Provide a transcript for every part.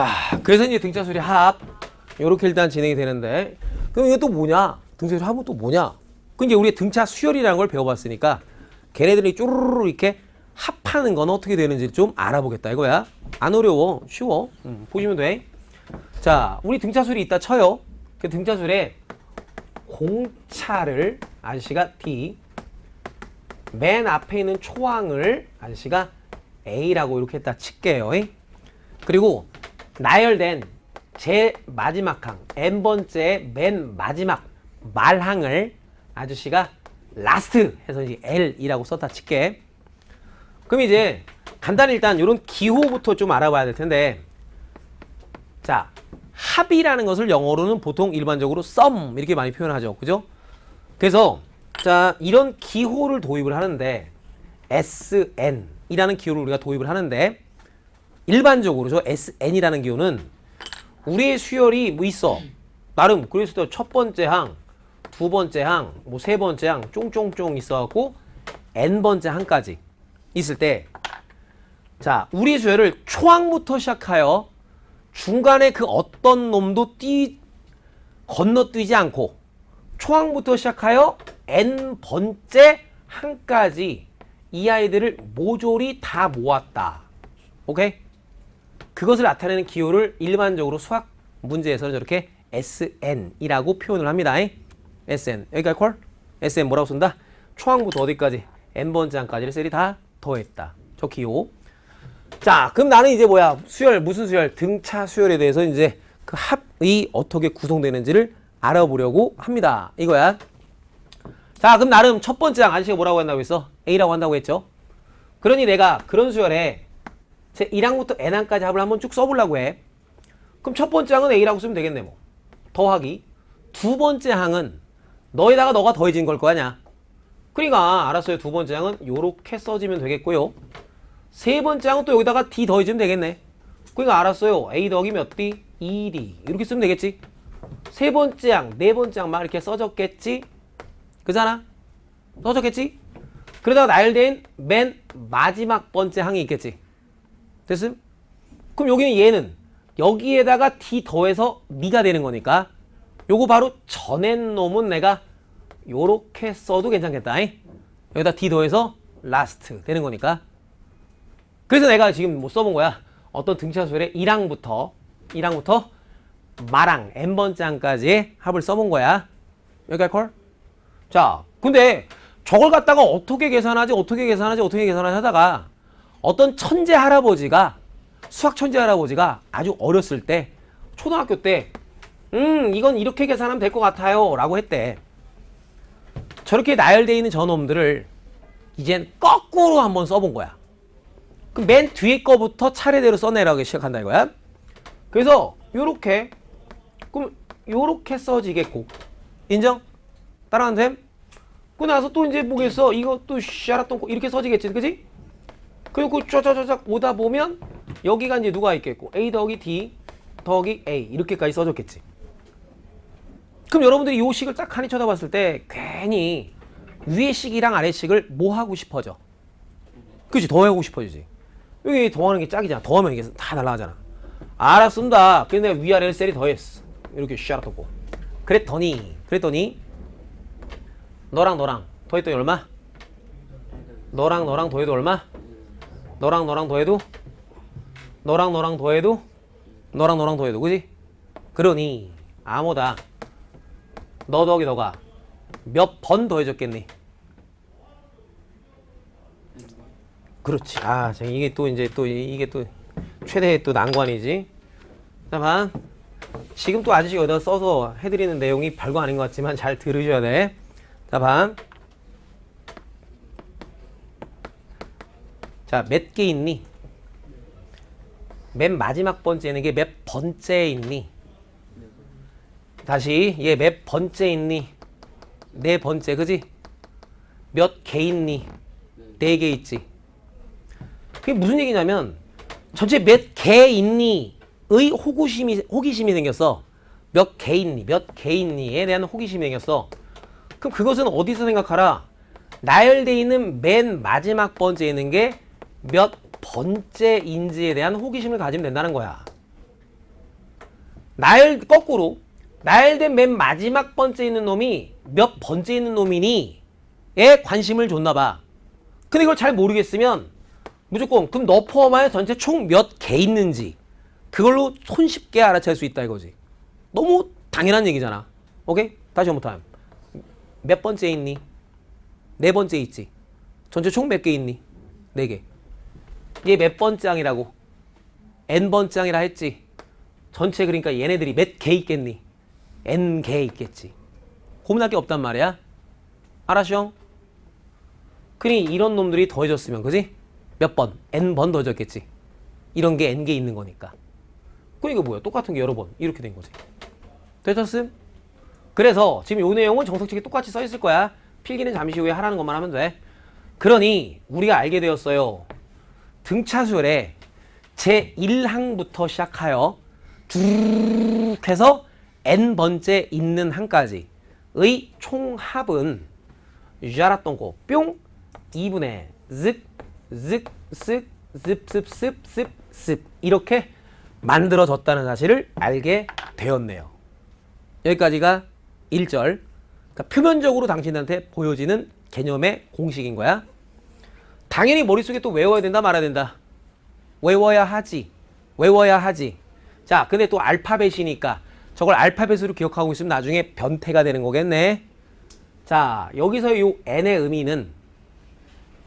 자, 그래서 이제 등차 수리 합 이렇게 일단 진행이 되는데 그럼 이거 또 뭐냐? 등차 수리 합은 또 뭐냐? 그 이제 우리 등차 수열이라는 걸 배워봤으니까 걔네들이 쪼르르 이렇게 합하는 건 어떻게 되는지 좀 알아보겠다 이거야. 안 어려워, 쉬워. 음, 보시면 돼. 자, 우리 등차 수리 있다 쳐요. 그 등차 수리에 공차를 아저씨가 D, 맨 앞에 있는 초항을 아저씨가 A라고 이렇게 했다 칠게요. 잉? 그리고 나열된 제 마지막 항, n번째 맨 마지막 말항을 아저씨가 라스트 해서 이제 L이라고 썼다 칠게. 그럼 이제 간단히 일단 이런 기호부터 좀 알아봐야 될 텐데 자 합이라는 것을 영어로는 보통 일반적으로 sum 이렇게 많이 표현하죠. 그죠? 그래서 자 이런 기호를 도입을 하는데 SN이라는 기호를 우리가 도입을 하는데 일반적으로 저 SN이라는 기호는 우리의 수열이 뭐 있어 나름 그래서 첫 번째 항, 두 번째 항, 뭐 세 번째 항 쫑쫑쫑 있어갖고 n 번째 항까지 있을 때 자, 우리 수열을 초항부터 시작하여 중간에 그 어떤 놈도 뛰 건너뛰지 않고 초항부터 시작하여 n 번째 항까지 이 아이들을 모조리 다 모았다. 오케이? 그것을 나타내는 기호를 일반적으로 수학 문제에서는 저렇게 SN이라고 표현을 합니다. SN. 여기까지 콜? SN 뭐라고 쓴다? 초항부터 어디까지? n번째 항까지를 셀이 다 더했다. 저 기호. 자, 그럼 나는 이제 뭐야? 수열, 무슨 수열? 등차 수열에 대해서 이제 그 합이 어떻게 구성되는지를 알아보려고 합니다. 이거야. 자, 그럼 나름 첫 번째 항 아저씨가 뭐라고 한다고 했어? A라고 한다고 했죠? 그러니 내가 그런 수열에 제 1항부터 n항까지 합을 한번 쭉 써보려고 해. 그럼 첫 번째 항은 A라고 쓰면 되겠네, 뭐. 더하기. 두 번째 항은 너에다가 너가 더해진 걸 거 아니야. 그러니까 알았어요. 두 번째 항은 요렇게 써지면 되겠고요. 세 번째 항은 또 여기다가 D 더해주면 되겠네. 그러니까 알았어요. A 더하기 몇 D? 2D. 이렇게 쓰면 되겠지. 세 번째 항, 네 번째 항만 이렇게 써졌겠지. 그잖아? 써졌겠지? 그러다가 나열된 맨 마지막 번째 항이 있겠지. 됐음? 그럼 여기는 얘는 여기에다가 D 더해서 미가 되는 거니까 요거 바로 전엔 놈은 내가 요렇게 써도 괜찮겠다. 잉? 여기다 D 더해서 라스트 되는 거니까. 그래서 내가 지금 뭐 써본 거야. 어떤 등차수열의 1항부터 1항부터 마랑 n번째 항까지의 합을 써본 거야. 여기까지 콜? 자, 근데 저걸 갖다가 어떻게 계산하지, 어떻게 계산하지, 어떻게 계산하지 하다가 어떤 천재 할아버지가 수학 천재 할아버지가 아주 어렸을 때 초등학교 때 음, 이건 이렇게 계산하면 될 것 같아요. 라고 했대. 저렇게 나열되어 있는 저놈들을 이젠 거꾸로 한번 써본 거야. 그럼 맨 뒤에 거부터 차례대로 써내라고 시작한다 이거야. 그래서 요렇게 그럼 요렇게 써지겠고 인정? 따라하는 셈? 그 나서 또 이제 뭐겠어? 이거 또 샤라똥 이렇게 써지겠지, 그지? 그리고 쫙쫙쫙 오다 보면 여기가 이제 누가 있겠고 A 더하기 D 더하기 A 이렇게까지 써졌겠지. 그럼 여러분들이 요 식을 딱 하니 쳐다봤을 때 괜히 위에 식이랑 아래 식을 뭐 하고 싶어져? 그지 더하고 싶어지지. 여기 더하는 게 짝이잖아. 더하면 이게 다 날라가잖아. 알았습니다. 근데 위아래를 셀이 더했어. 이렇게 샤라토고. 그랬더니 그랬더니 너랑 너랑 더했더니 얼마? 너랑 너랑 더해도 얼마? 너랑 너랑 더해도 너랑 너랑 더해도 너랑 너랑 더해도 그지? 그러니 아무다 너 더하기 너가 몇 번 더해줬겠니? 그렇지. 아, 자, 이게 또 이제 또 이- 이게 또 최대의 또 난관이지. 자, 봐. 지금 또 아저씨가 여기다 써서 해드리는 내용이 별거 아닌 것 같지만 잘 들으셔야 돼. 자, 봐. 자, 몇 개 있니? 맨 마지막 번째는 게 몇 번째 있니? 다시 얘 몇 번째 있니? 네 번째 그지? 몇 개 있니? 네 개 있지. 그게 무슨 얘기냐면 전체 몇 개 있니? 의 호기심이 호기심이 생겼어. 몇 개 있니? 몇 개 있니에 대한 호기심이 생겼어. 그럼 그것은 어디서 생각하라? 나열돼 있는 맨 마지막 번째에 있는 게 몇 번째인지에 대한 호기심을 가지면 된다는 거야. 나열 거꾸로 나열된 맨 마지막 번째 있는 놈이 몇 번째 있는 놈이니? 에 관심을 줬나 봐. 근데 이걸 잘 모르겠으면 무조건 그럼 너 포함하여 전체 총 몇 개 있는지 그걸로 손쉽게 알아챌 수 있다 이거지. 너무 당연한 얘기잖아. 오케이? 다시 한번 타임. 몇 번째 있니? 네 번째 있지. 전체 총 몇 개 있니? 네 개. 얘 몇 번째 항이라고? n 번째 항이라 했지. 전체 그러니까 얘네들이 몇 개 있겠니? n 개 있겠지. 고민할 게 없단 말이야. 알았쇼? 그니 이런 놈들이 더해졌으면 그지? 몇 번? n 번 더해졌겠지. 이런 게 n 개 있는 거니까. 그니까 뭐야? 똑같은 게 여러 번 이렇게 된 거지. 되셨음? 그래서 지금 요 내용은 정석책에 똑같이 써 있을 거야. 필기는 잠시 후에 하라는 것만 하면 돼. 그러니 우리가 알게 되었어요. 등차수열에 제 1항부터 시작하여 쭉 해서 n 번째 있는 항까지의 총합은 ዣ라똥 거뿅 2분의 즉, 즉, 쓱, 습, 습, 습, 습, 습 이렇게 만들어졌다는 사실을 알게 되었네요. 여기까지가 1절. 그러니까 표면적으로 당신한테 보여지는 개념의 공식인 거야. 당연히 머릿속에 또 외워야 된다 말아야 된다. 외워야 하지. 외워야 하지. 자, 근데 또 알파벳이니까 저걸 알파벳으로 기억하고 있으면 나중에 변태가 되는 거겠네. 자, 여기서 요 n의 의미는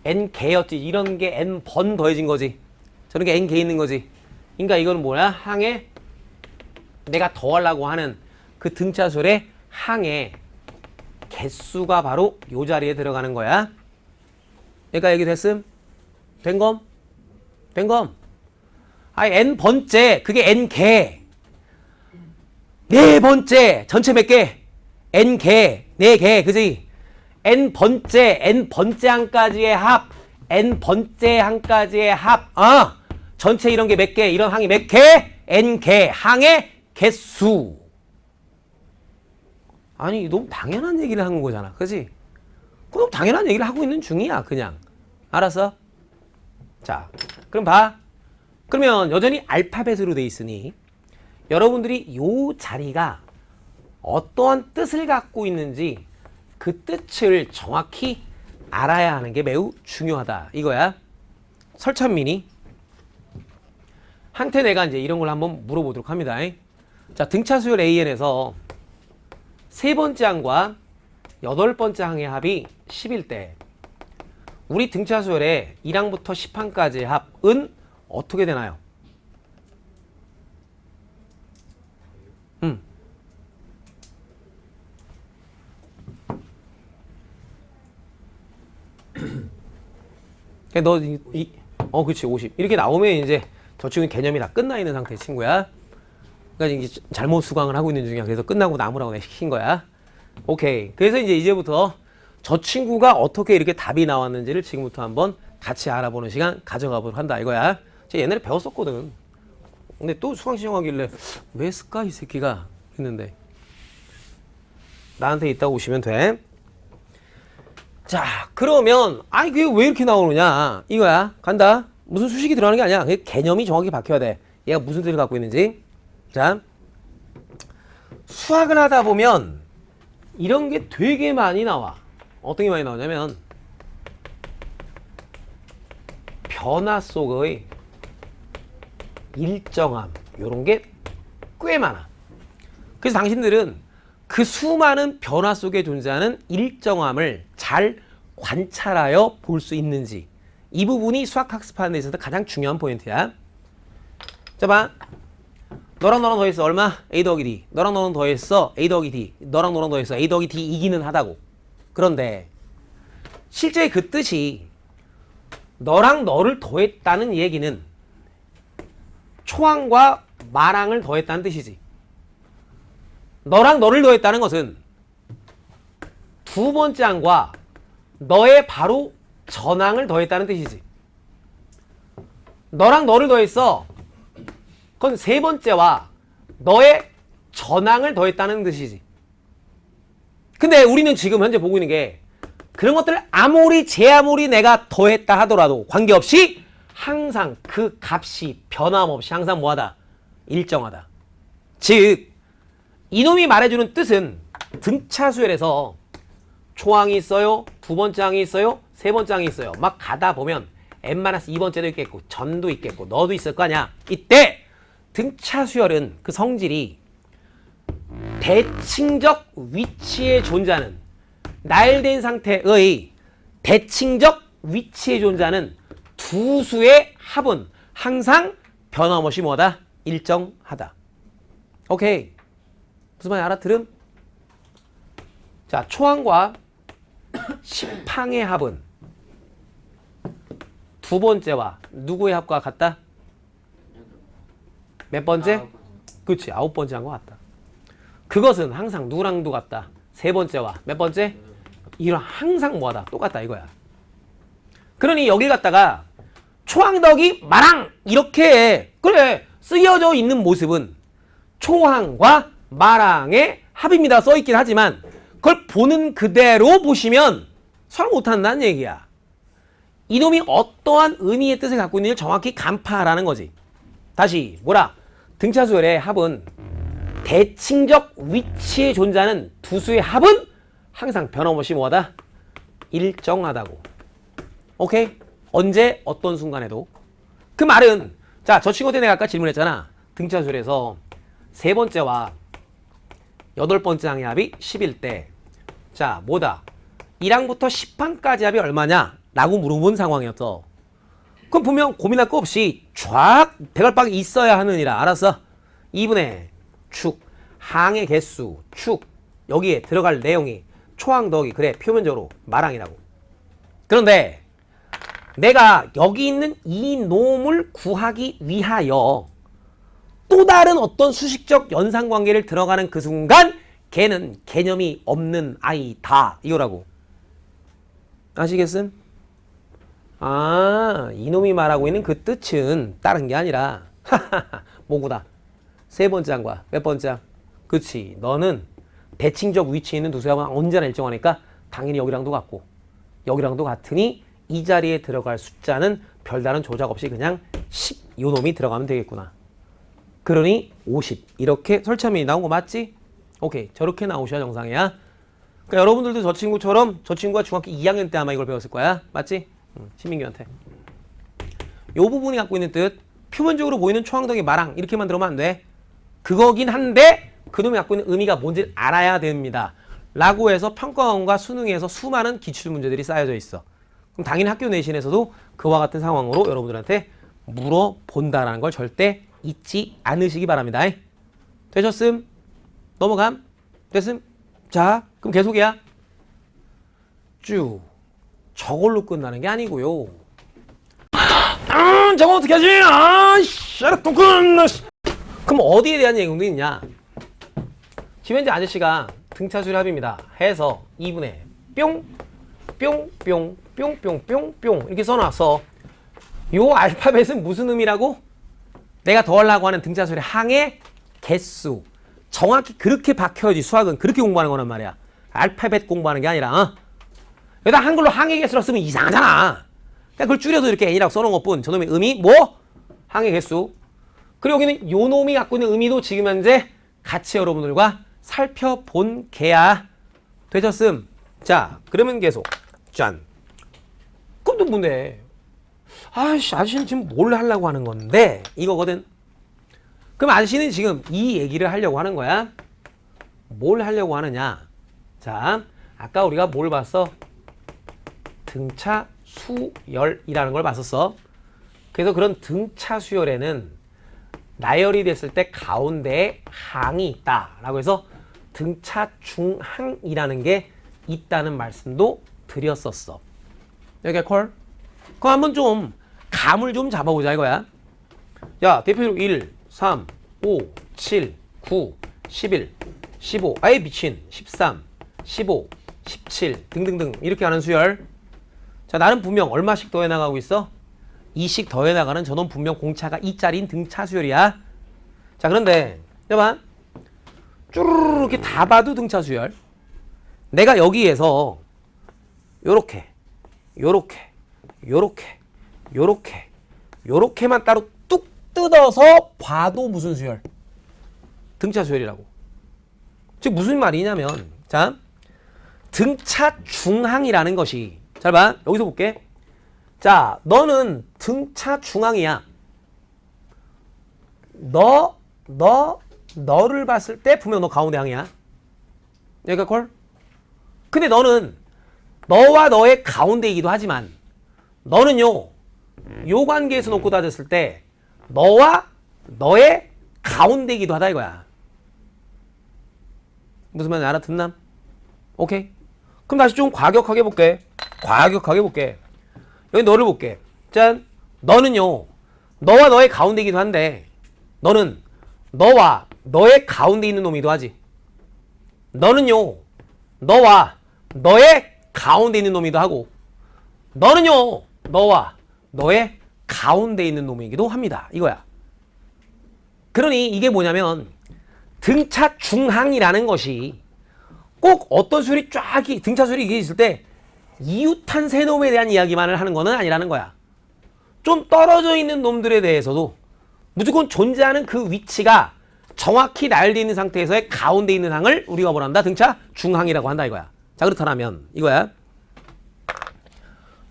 n 개였지. 이런 게 n 번 더해진 거지. 저런 게 n 개 있는 거지. 그러니까 이거는 뭐야? 항에 내가 더하려고 하는 그 등차술의 항의 개수가 바로 요 자리에 들어가는 거야. 그러니까 얘기 됐음? 된 검? 된 검? 아, n 번째, 그게 n 개. 네 번째, 전체 몇 개? n 개, 네 개, 그지? n 번째, n 번째 항까지의 합, n 번째 항까지의 합, 아, 전체 이런 게 몇 개, 이런 항이 몇 개? n 개, 항의 개수. 아니, 너무 당연한 얘기를 하는 거잖아, 그지? 그럼 당연한 얘기를 하고 있는 중이야, 그냥. 알았어? 자, 그럼 봐. 그러면 여전히 알파벳으로 돼 있으니 여러분들이 요 자리가 어떠한 뜻을 갖고 있는지 그 뜻을 정확히 알아야 하는 게 매우 중요하다. 이거야. 설찬민이 한테 내가 이제 이런 걸 한번 물어보도록 합니다. 자, 등차 수열 AN에서 세 번째 항과 여덟 번째 항의 합이 10일 때 우리 등차 수열의 1항부터 10항까지의 합은 어떻게 되나요? 음. 너, 이, 이, 어, 그치, 50. 이렇게 나오면 이제 저 친구는 개념이 다 끝나 있는 상태 친구야. 그러니까 이게 잘못 수강을 하고 있는 중이야. 그래서 끝나고 나무라고 내가 시킨 거야. 오케이. 그래서 이제 이제부터 저 친구가 어떻게 이렇게 답이 나왔는지를 지금부터 한번 같이 알아보는 시간 가져가 보도록 한다 이거야. 제가 옛날에 배웠었거든. 근데 또 수강 신청하길래 왜 쓸까 이 새끼가 했는데 나한테 있다고 오시면 돼. 자, 그러면 아이 그게 왜 이렇게 나오느냐 이거야. 간다. 무슨 수식이 들어가는 게 아니야. 개념이 정확히 박혀야 돼. 얘가 무슨 뜻을 갖고 있는지. 자, 수학을 하다 보면 이런 게 되게 많이 나와. 어떤 게 많이 나오냐면 변화 속의 일정함 이런 게 꽤 많아. 그래서 당신들은 그 수많은 변화 속에 존재하는 일정함을 잘 관찰하여 볼 수 있는지 이 부분이 수학 학습하는 데 있어서 가장 중요한 포인트야. 자 봐. 너랑 너랑 더했어 얼마? a 더하기 d. 너랑 너랑 더했어 a 더하기 d. 너랑 너랑 더했어 a 더하기 d 이기는 하다고. 그런데 실제 그 뜻이 너랑 너를 더했다는 얘기는 초항과 마랑을 더했다는 뜻이지. 너랑 너를 더했다는 것은 두 번째 항과 너의 바로 전항을 더했다는 뜻이지. 너랑 너를 더했어. 그건 세 번째와 너의 전항을 더했다는 뜻이지. 근데 우리는 지금 현재 보고 있는 게 그런 것들을 아무리 제 아무리 내가 더했다 하더라도 관계없이 항상 그 값이 변함없이 항상 뭐하다 일정하다. 즉 이놈이 말해주는 뜻은 등차 수열에서 초항이 있어요. 두 번째 항이 있어요. 세 번째 항이 있어요. 막 가다 보면 n-2번째도 있겠고 전도 있겠고 너도 있을 거 아니야. 이때 등차 수열은 그 성질이 대칭적 위치에 존재하는 나열된 상태의 대칭적 위치에 존재하는 두 수의 합은 항상 변함없이 뭐다? 일정하다. 오케이. 무슨 말인지 알아들음? 자, 초항과 십항의 합은 두 번째와 누구의 합과 같다? 몇 번째? 그렇지, 아홉 번째 한 것 같다. 그것은 항상 누구랑도 같다. 세 번째와 몇 번째? 이랑 항상 뭐하다? 똑같다 이거야. 그러니 여길 갖다가 초항덕이 마랑 이렇게 그래 쓰여져 있는 모습은 초항과 마랑의 합입니다 써 있긴 하지만 그걸 보는 그대로 보시면 설 못한다는 얘기야. 이놈이 어떠한 의미의 뜻을 갖고 있는지 정확히 간파하라는 거지. 다시 뭐라 등차수열의 합은 대칭적 위치에 존재하는 두 수의 합은 항상 변함없이 뭐하다? 일정하다고. 오케이? 언제 어떤 순간에도 그 말은 자 저 친구한테 내가 아까 질문했잖아 등차술에서 세 번째와 여덟 번째 항의 합이 10일 때 자 뭐다 1항부터 10항까지 합이 얼마냐 라고 물어본 상황이었어 그럼 분명 고민할 거 없이 쫙 대갈박이 있어야 하느니라. 알았어 2분의 축 항의 개수 축 여기에 들어갈 내용이 초항 더하기 그래 표면적으로 마랑이라고. 그런데 내가 여기 있는 이 놈을 구하기 위하여 또 다른 어떤 수식적 연상관계를 들어가는 그 순간 걔는 개념이 없는 아이다. 이거라고. 아시겠음? 아 이놈이 말하고 있는 그 뜻은 다른 게 아니라 뭐구다 세 번째 항과 몇 번째 항 그치 너는 대칭적 위치에 있는 두 수하고는 언제나 일정하니까 당연히 여기랑도 같고 여기랑도 같으니 이 자리에 들어갈 숫자는 별다른 조작 없이 그냥 10 요놈이 들어가면 되겠구나. 그러니 50 이렇게 설참이 나온 거 맞지? 오케이 저렇게 나오셔야 정상이야. 그러니까 여러분들도 저 친구처럼 저 친구가 중학교 2학년 때 아마 이걸 배웠을 거야. 맞지? 응, 신민규한테. 요 부분이 갖고 있는 뜻 표면적으로 보이는 초항덕의 마랑 이렇게 만 들으면 안 돼. 그거긴 한데 그놈이 갖고 있는 의미가 뭔지 알아야 됩니다. 라고 해서 평가원과 수능에서 수많은 기출 문제들이 쌓여져 있어. 그럼 당연히 학교 내신에서도 그와 같은 상황으로 여러분들한테 물어본다라는 걸 절대 잊지 않으시기 바랍니다. 되셨음? 넘어감? 됐음? 자, 그럼 계속이야. 쭉. 저걸로 끝나는 게 아니고요. 아, 저거 어떻게 하지? 아, 끝나. 씨. 그럼 어디에 대한 내용도 있냐? 지금 현재 아저씨가 등차수리 합입니다. 해서 2분의 뿅, 뿅, 뿅, 뿅, 뿅, 뿅, 뿅 이렇게 써놨어. 요 알파벳은 무슨 의미라고? 내가 더하려고 하는 등차수리 항의 개수. 정확히 그렇게 박혀야지 수학은 그렇게 공부하는 거란 말이야. 알파벳 공부하는 게 아니라 어? 여기다 한글로 항의 개수라 쓰면 이상하잖아. 그냥 그걸 줄여서 이렇게 n이라고 써놓은 것뿐 저놈의 의미 뭐? 항의 개수. 그리고 여기는 요 놈이 갖고 있는 의미도 지금 현재 같이 여러분들과 살펴본 개야. 되셨음? 자, 그러면 계속. 짠. 그럼 또 뭐네? 아씨, 아저씨는 지금 뭘 하려고 하는 건데? 이거거든. 그럼 아저씨는 지금 이 얘기를 하려고 하는 거야. 뭘 하려고 하느냐? 자, 아까 우리가 뭘 봤어? 등차 수열이라는 걸 봤었어. 그래서 그런 등차 수열에는 나열이 됐을 때 가운데에 항이 있다라고 해서 등차 중항이라는 게 있다는 말씀도 드렸었어. 여기가 콜? 그럼 한번 좀 감을 좀 잡아보자 이거야. 야 대표로 1, 3, 5, 7, 9, 11, 15, 아예 미친 13, 15, 17 등등등 이렇게 하는 수열. 자 나는 분명 얼마씩 더해 나가고 있어? 2씩 더해 나가는 저놈 분명 공차가 2짜리인 등차 수열이야. 자 그런데 여봐 쭈르르 이렇게 다 봐도 등차 수열. 내가 여기에서 요렇게 요렇게 요렇게 요렇게 요렇게만 따로 뚝 뜯어서 봐도 무슨 수열? 등차 수열이라고. 즉 무슨 말이냐면 자 등차 중항이라는 것이 잘 봐. 여기서 볼게. 자, 너는 등차 중앙이야. 너, 너, 너를 봤을 때 분명 너 가운데 항이야. 여기가 콜? 근데 너는 너와 너의 가운데이기도 하지만 너는요, 요 관계에서 놓고 따졌을 때 너와 너의 가운데이기도 하다 이거야. 무슨 말인지 알아듣나? 오케이. 그럼 다시 좀 과격하게 볼게. 과격하게 볼게. 여기 너를 볼게. 짠. 너는요. 너와 너의 가운데이기도 한데 너는 너와 너의 가운데 있는 놈이기도 하지. 너는요. 너와 너의 가운데 있는 놈이기도 하고 너는요. 너와 너의 가운데 있는 놈이기도 합니다. 이거야. 그러니 이게 뭐냐면 등차 중항이라는 것이 꼭 어떤 수리 쫙 이- 등차 수리 이게 있을 때 이웃한 새 놈에 대한 이야기만을 하는 거는 아니라는 거야. 좀 떨어져 있는 놈들에 대해서도 무조건 존재하는 그 위치가 정확히 나열되어 있는 상태에서의 가운데 있는 항을 우리가 뭐란다? 등차 중항이라고 한다 이거야. 자 그렇다면 이거야.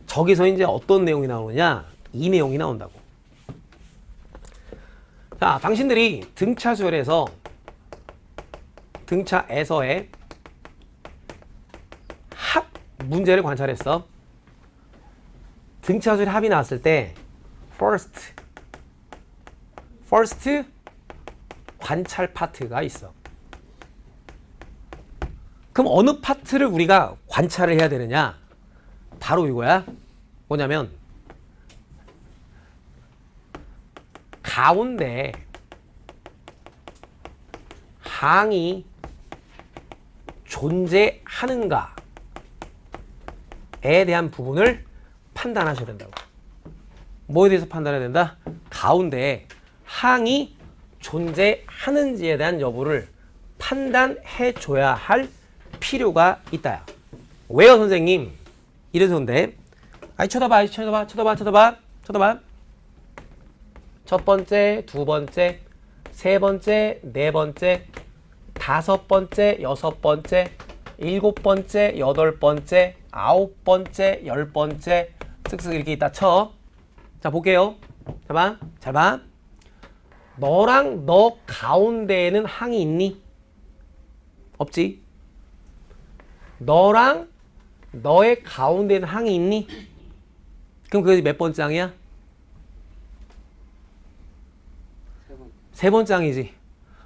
저기서 이제 어떤 내용이 나오느냐? 이 내용이 나온다고. 자, 당신들이 등차 수열에서 등차에서의 합 문제를 관찰했어. 등차수의 합이 나왔을 때 first first 관찰 파트가 있어. 그럼 어느 파트를 우리가 관찰을 해야 되느냐? 바로 이거야. 뭐냐면 가운데 항이 존재하는가 에 대한 부분을 판단하셔야 된다고. 뭐에 대해서 판단해야 된다? 가운데 항이 존재하는지에 대한 여부를 판단해 줘야 할 필요가 있다야. 왜요, 선생님? 이래서 근데 아이 쳐다봐, 쳐다봐, 쳐다봐, 쳐다봐, 쳐다봐. 첫 번째, 두 번째, 세 번째, 네 번째, 다섯 번째, 여섯 번째, 일곱 번째, 여덟 번째, 아홉 번째, 열 번째, 쓱쓱 이렇게 있다 쳐. 자, 볼게요. 잘 봐. 잘 봐. 너랑 너 가운데에는 항이 있니? 없지. 너랑 너의 가운데에는 항이 있니? 그럼 그게 몇 번째 항이야? 세 번. 번째 항이지.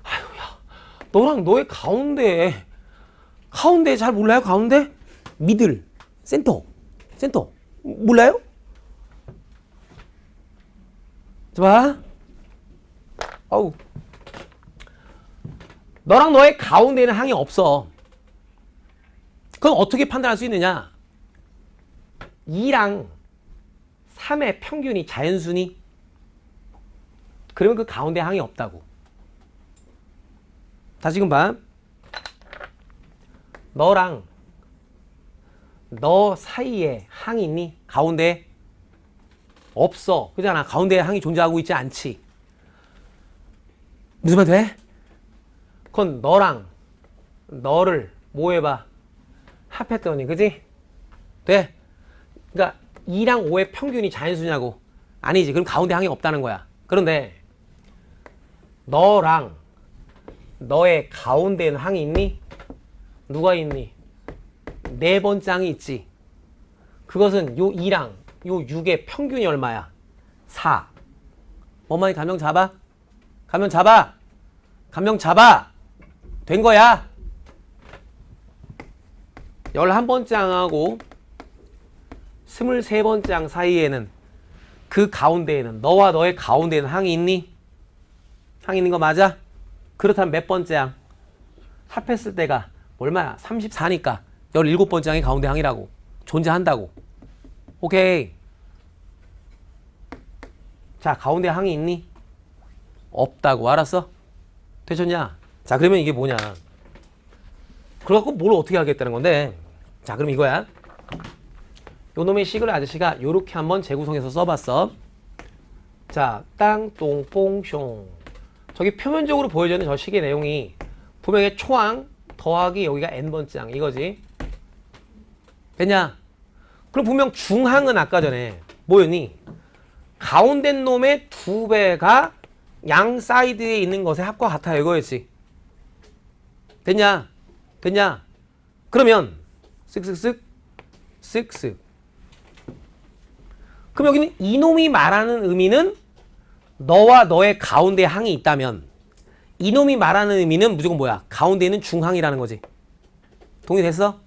아유 야, 너랑 너의 가운데, 가운데 잘 몰라요? 가운데? 미들, 센터, 센터. 몰라요? 자, 봐. 아우. 너랑 너의 가운데에는 항이 없어. 그건 어떻게 판단할 수 있느냐? 2랑 3의 평균이 자연수니? 그러면 그 가운데 항이 없다고. 다시금 봐. 너랑 너 사이에 항이 있니? 가운데 없어. 그잖아. 가운데 항이 존재하고 있지 않지. 무슨 말 돼? 그건 너랑 너를 뭐 해봐? 합했더니 그지? 돼? 그러니까 2랑 5의 평균이 자연수냐고? 아니지. 그럼 가운데 항이 없다는 거야. 그런데 너랑 너의 가운데는 항이 있니? 누가 있니? 네 번째 항이 있지. 그것은 요 2랑 요 6의 평균이 얼마야? 4. 어머니 감명 잡아? 감명 잡아? 감명 잡아? 된 거야? 11번째 항하고 23번째 항 사이에는 그 가운데에는 너와 너의 가운데에는 항이 있니? 항 있는 거 맞아? 그렇다면 몇 번째 항? 합했을 때가 얼마야? 34니까. 17번째 항이 가운데 항이라고. 존재한다고. 오케이. 자 가운데 항이 있니? 없다고. 알았어? 되셨냐? 자 그러면 이게 뭐냐? 그래갖고 뭘 어떻게 하겠다는 건데? 자 그럼 이거야. 요놈의 식을 아저씨가 요렇게 한번 재구성해서 써봤어. 자 땅, 똥, 뽕, 숑. 저기 표면적으로 보여지는 저 식의 내용이 분명히 초항, 더하기 여기가 n번째 항 이거지. 됐냐? 그럼 분명 중항은 아까 전에 뭐였니? 가운데 놈의 두 배가 양 사이드에 있는 것의 합과 같아요 이거였지. 됐냐? 됐냐? 그러면 쓱쓱쓱 쓱쓱 그럼 여기는 이놈이 말하는 의미는 너와 너의 가운데 항이 있다면 이놈이 말하는 의미는 무조건 뭐야? 가운데 있는 중항이라는 거지. 동의됐어?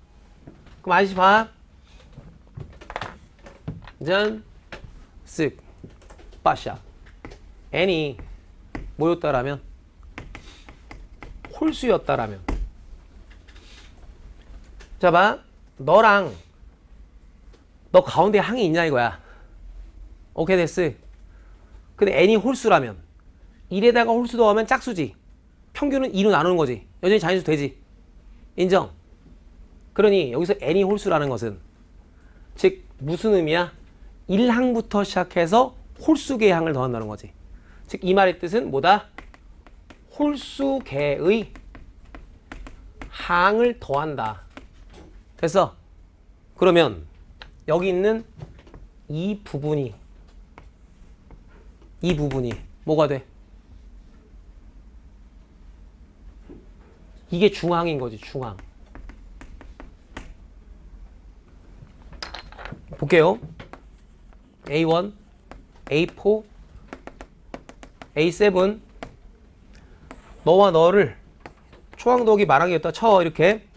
그럼 아저씨 봐. 짠, 쓱, 빠샤. n이 뭐였다라면 홀수였다라면 자 봐. 너랑 너 가운데 항이 있냐 이거야. 오케이 됐어. 근데 n이 홀수라면 1에다가 홀수 더하면 짝수지. 평균은 2로 나누는 거지. 여전히 자연수 되지. 인정. 그러니 여기서 n이 홀수라는 것은 즉 무슨 의미야? 1항부터 시작해서 홀수계의 항을 더한다는 거지. 즉 이 말의 뜻은 뭐다? 홀수계의 항을 더한다. 됐어? 그러면 여기 있는 이 부분이 이 부분이 뭐가 돼? 이게 중항인 거지, 중항. 볼게요. A1, A4, A7. 너와 너를 초항 더하기 말하기였다 쳐 이렇게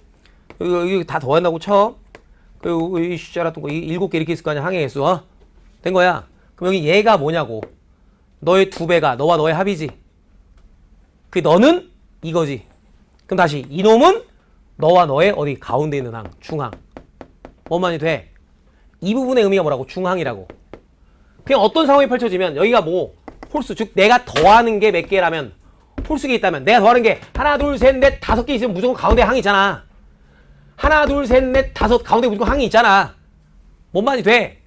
여기, 여기 다 더한다고 쳐. 그리고 이 숫자라던 거 이 일곱 개 이렇게 있을 거 아니야 항의 개수. 어? 된 거야. 그럼 여기 얘가 뭐냐고. 너의 두 배가 너와 너의 합이지. 그 너는 이거지. 그럼 다시 이놈은 너와 너의 어디 가운데 있는 항, 중항. 뭐만이 돼? 이 부분의 의미가 뭐라고? 중항이라고. 그냥 어떤 상황이 펼쳐지면 여기가 뭐 홀수 즉 내가 더하는 게 몇 개라면 홀수가 있다면 내가 더하는 게 하나 둘 셋 넷 다섯 개 있으면 무조건 가운데 항이 있잖아. 하나 둘 셋 넷 다섯 가운데 무조건 항이 있잖아. 뭔 말이 돼?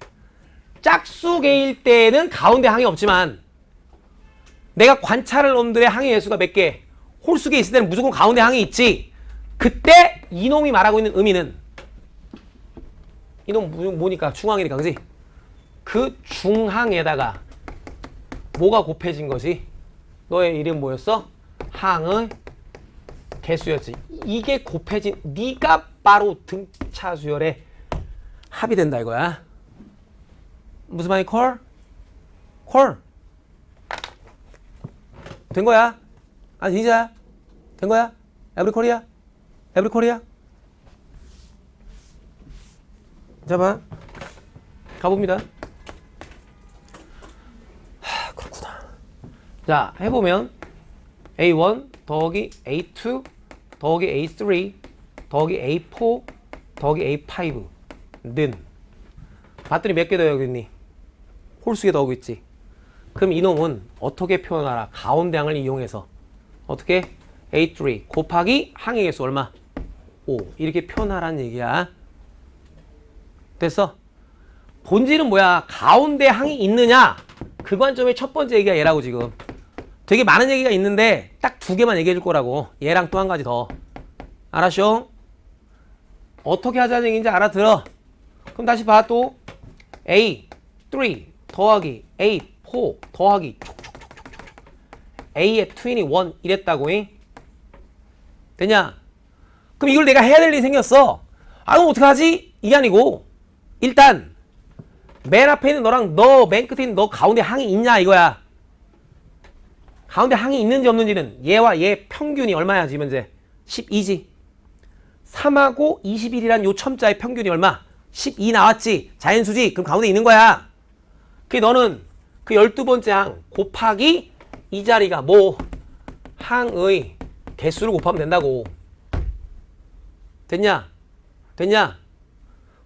짝수계일 때는 가운데 항이 없지만 내가 관찰할 놈들의 항의 개수가 몇 개? 홀수계 있을 때는 무조건 가운데 항이 있지. 그때 이놈이 말하고 있는 의미는 이놈 뭐- 뭐니까 중항이니까 그지? 그 중항에다가 뭐가 곱해진 거지? 너의 이름 뭐였어? 항의 개수였지. 이게 곱해진 네가 바로 등차 수열의 합이 된다 이거야. 무슨 말이 콜? 콜. 된 거야? 아 진짜? 된 거야? 에브리 코리아? 에브리 코리아? 잡아. 가봅니다. 하, 그렇구나. 자, 해보면 A1 더하기 A2 더하기 A3 더하기 A4 더하기 A5 는 봤더니 몇 개 더하고 있니? 홀수게 더하고 있지. 그럼 이놈은 어떻게 표현하라? 항을 이용해서 어떻게? A3 곱하기 항의 개수 얼마? 5 이렇게 표현하라는 얘기야. 됐어? 본질은 뭐야? 가운데 항이 있느냐? 그 관점의 첫 번째 얘기가 얘라고 지금. 되게 많은 얘기가 있는데 딱 두 개만 얘기해 줄 거라고. 얘랑 또 한 가지 더. 알았쇼? 어떻게 하자는 얘기인지 알아들어. 그럼 다시 봐 또. A 3 더하기 A 4 더하기. A의 트윈이 1 이랬다고. 잉? 됐냐? 그럼 이걸 내가 해야 될 일이 생겼어. 아, 그럼 어떡하지? 이게 아니고. 일단 맨 앞에 있는 너랑 너 맨 끝에 있는 너 가운데 항이 있냐 이거야. 가운데 항이 있는지 없는지는 얘와 얘 평균이 얼마야 지금 현재 12지. 3하고 21이란 요 첨자의 평균이 얼마? 12 나왔지. 자연수지. 그럼 가운데 있는 거야. 그 너는 그 12번째 항 곱하기 이 자리가 뭐 항의 개수를 곱하면 된다고. 됐냐? 됐냐?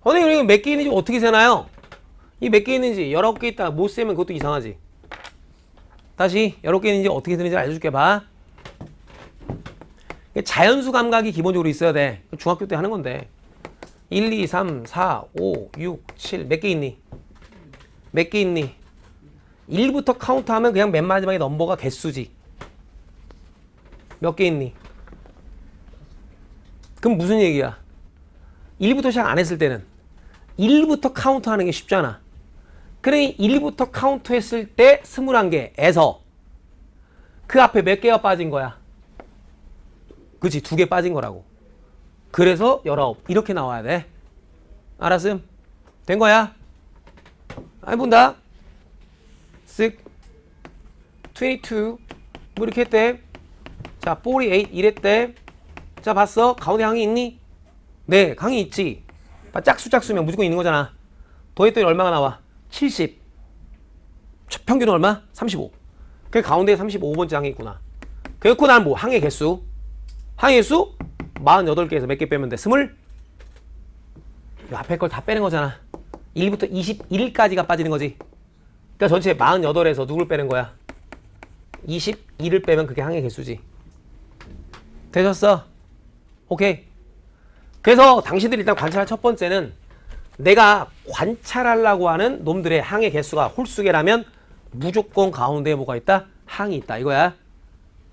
선생님 이거 몇 개 있는지 어떻게 세나요? 이 몇 개 있는지 19개 있다 못 세면 그것도 이상하지 다시 19개 있는지 어떻게 세는지 알려줄게 봐 자연수 감각이 기본적으로 있어야 돼 중학교 때 하는 건데 1, 2, 3, 4, 5, 6, 7 몇 개 있니? 몇 개 있니? 1부터 카운트하면 그냥 맨 마지막에 넘버가 개수지 몇 개 있니? 그럼 무슨 얘기야? 1부터 시작 안 했을 때는 1부터 카운트 하는 게 쉽잖아. 그러니 1부터 카운트 했을 때 21개에서 그 앞에 몇 개가 빠진 거야? 그치, 두 개 빠진 거라고. 그래서 19. 이렇게 나와야 돼. 알았음? 된 거야? 아니, 본다. 6, 22. 뭐 이렇게 했대. 자, 48 이랬대. 자, 봤어? 가운데 항이 있니? 네, 항이 있지. 봐, 짝수 짝수면 무조건 있는 거잖아. 더했더니 얼마가 나와? 70. 첫 평균은 얼마? 35. 그 가운데에 35번째 항이 있구나. 그래갖고 난 뭐? 항의 개수. 항의 개수? 48개에서 몇 개 빼면 돼? 20? 이 앞에 걸 다 빼는 거잖아. 1부터 21까지가 빠지는 거지. 그러니까 전체 48에서 누굴 빼는 거야? 22를 빼면 그게 항의 개수지. 되셨어? 오케이. 그래서 당신들이 일단 관찰할 첫 번째는 내가 관찰하려고 하는 놈들의 항의 개수가 홀수개라면 무조건 가운데에 뭐가 있다? 항이 있다. 이거야.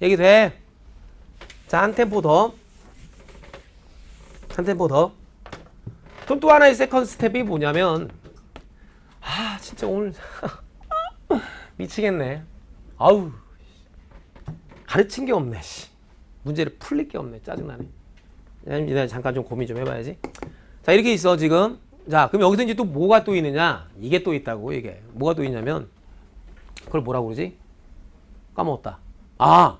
얘기 돼? 자, 한 템포 더. 한 템포 더. 그럼 또 하나의 세컨 스텝이 뭐냐면, 아, 진짜 오늘 미치겠네. 아우, 가르친 게 없네. 씨. 문제를 풀릴 게 없네. 짜증나네. 내가 잠깐 좀 고민 좀 해봐야지. 자, 이렇게 있어, 지금. 자, 그럼 여기서 이제 또 뭐가 또 있느냐? 이게 또 있다고, 이게. 뭐가 또 있냐면, 그걸 뭐라고 그러지? 까먹었다. 아!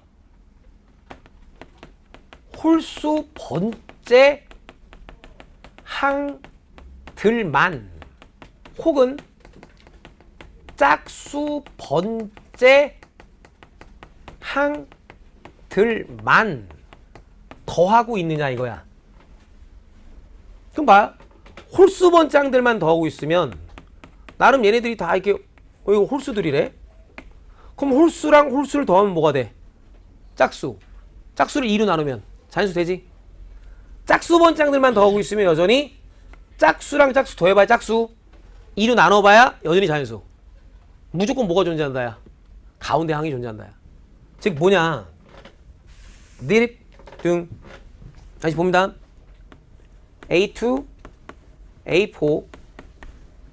홀수 번째 항들만 혹은 짝수 번째 항 들만 더하고 있느냐 이거야. 그럼 봐. 홀수 번장들만 더하고 있으면 나름 얘네들이 다 이렇게 어 이거 홀수들이래. 그럼 홀수랑 홀수를 더하면 뭐가 돼? 짝수. 짝수를 2로 나누면 잔수 되지? 짝수 번장들만 더하고 있으면 여전히 짝수랑 짝수 더해봐야 짝수 2로 나눠봐야 여전히 잔수 무조건 뭐가 존재한다야? 가운데 항이 존재한다야 즉 뭐냐 니립 등 다시 봅니다 A2 A4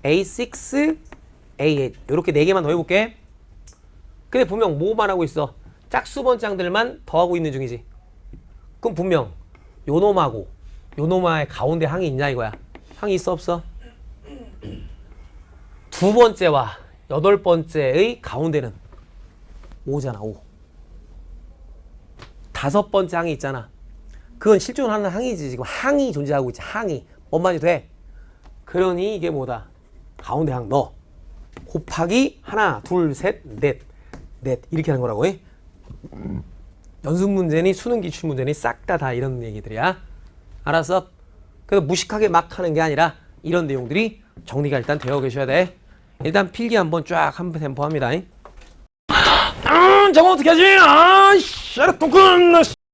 A6 A8 이렇게 네 개만 더해볼게 근데 분명 뭐만 하고 있어 짝수 번장들만 더하고 있는 중이지 그럼 분명 요 놈하고 요 놈의 가운데 항이 있냐 이거야. 항이 있어 없어? 두 번째와 여덟 번째의 가운데는 5잖아 5. 다섯 번째 항이 있잖아. 그건 실존 하는 항이지 지금 항이 존재하고 있지 항이 뭔 말이 돼? 그러니 이게 뭐다? 가운데 항 너. 곱하기 하나 둘 셋 넷 넷 이렇게 하는 거라고 해. 연습 문제니 수능 기출 문제니 싹 다 다 이런 얘기들이야. 알았어? 그래서 무식하게 막 하는 게 아니라 이런 내용들이 정리가 일단 되어 계셔야 돼. 일단 필기 한번 쫙한 템포 합니다. 아, 저거 어떻게 하지? 아, 씨, 똥끈, 씨.